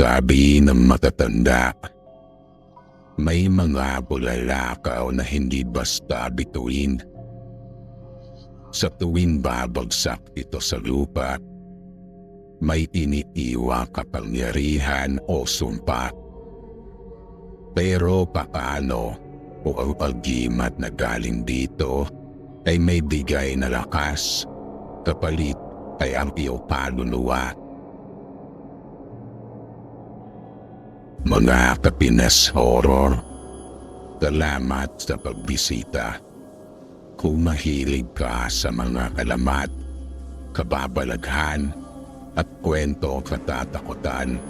Sabi ng matatanda, may mga bulalakaw na hindi basta bituin. Sa tuwing babagsak ito sa lupa, may iniiwa kapangyarihan o sumpa. Pero paano o ang paggimat na galing dito ay may bigay na lakas, kapalit ay ang iyong paluluwa. Mga Kapinas Horror, salamat sa pagbisita. Kung mahilig ka sa mga kalamat, kababalaghan, at kwento katatakutan,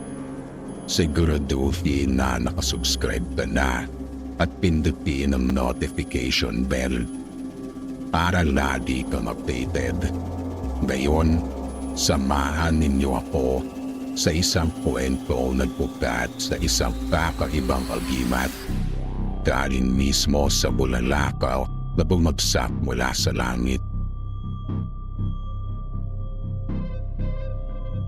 siguraduhin na nakasubscribe ka na at pindutin ang notification bell para lagi kang updated. Ngayon, samahan ninyo ako sa isang kwento nagpukat sa isang kakaibang agimat. Galing mismo sa bulalakaw na bumagsak mula sa langit.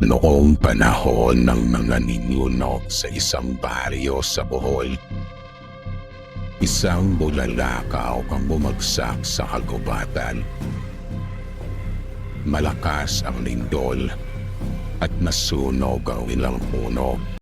Noong panahon ng mga ninyunok sa isang baryo sa Bohol, isang bulalakaw ang bumagsak sa kagubatan. Malakas ang lindol at nasunog ang ilang puno.